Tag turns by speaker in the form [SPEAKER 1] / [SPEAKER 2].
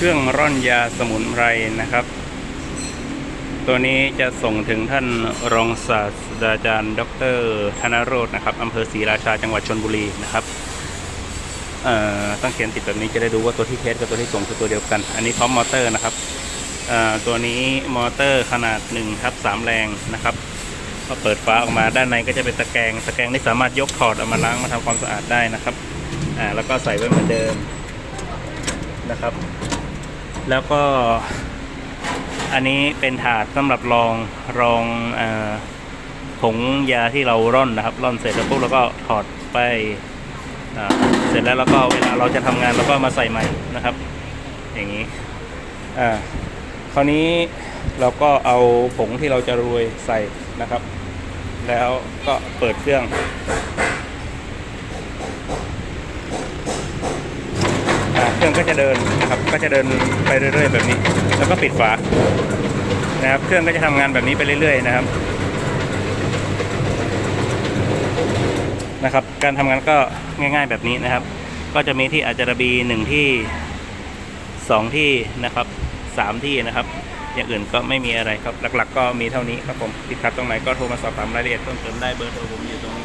[SPEAKER 1] เครื่องร่อนยาสมุนไพรนะครับ ตัวนี้จะส่งถึงท่านรองศาสตราจารย์ ดรธนโรจน์นะครับอำเภอศรีราชาจังหวัดชนบุรีนะครับต้องเขียนติดแบบนี้จะได้ดูว่าตัวที่เทสกับตัวที่ส่งคือตัวเดียวกัน อันนี้พร้อมมอเตอร์นะครับตัวนี้มอเตอร์ขนาด1ทับ3แรงนะครับพอเปิดฝาออกมาด้านในก็จะเป็นตะแกรงตะแกรงนี่สามารถยกถอดออกมาล้างมาทำความสะอาดได้นะครับอ่าแล้วก็ใส่ไว้เหมือนเดิมนะครับ แล้วก็อันนี้เป็นถาดสำหรับรองรองอผงยาที่เราร่อนนะครับ ร่อนเสร็จแล้วปุ๊บเราก็ถอดไปเสร็จแล้วเราก็เวลาเราจะทำงานเราก็มาใส่ใหม่นะครับ อย่างนี้อ่าคราวนี้เราก็เอาผงที่เราจะโรยใส่นะครับ แล้วก็เปิดเครื่อง อ่า เครื่องก็จะเดินนะครับก็จะเดินไปเรื่อย ๆ แบบนี้ แล้วก็ปิดฝานะครับ เครื่องก็จะทำงานแบบนี้ไปเรื่อย ๆ นะครับนะครับ การทำงานก็ง่าย ๆ แบบนี้นะครับ ก็จะมีที่อาจจะระบีหนึ่งที่สองที่นะครับสามที่นะครับ อย่างอื่นก็ไม่มีอะไรครับหลัก ๆ ก็มีเท่านี้ครับผมติดขัดตรงไหนก็โทรมาสอบถามรายละเอียดเพิ่มเติมได้เบอร์โทรผมอยู่ตรงนี้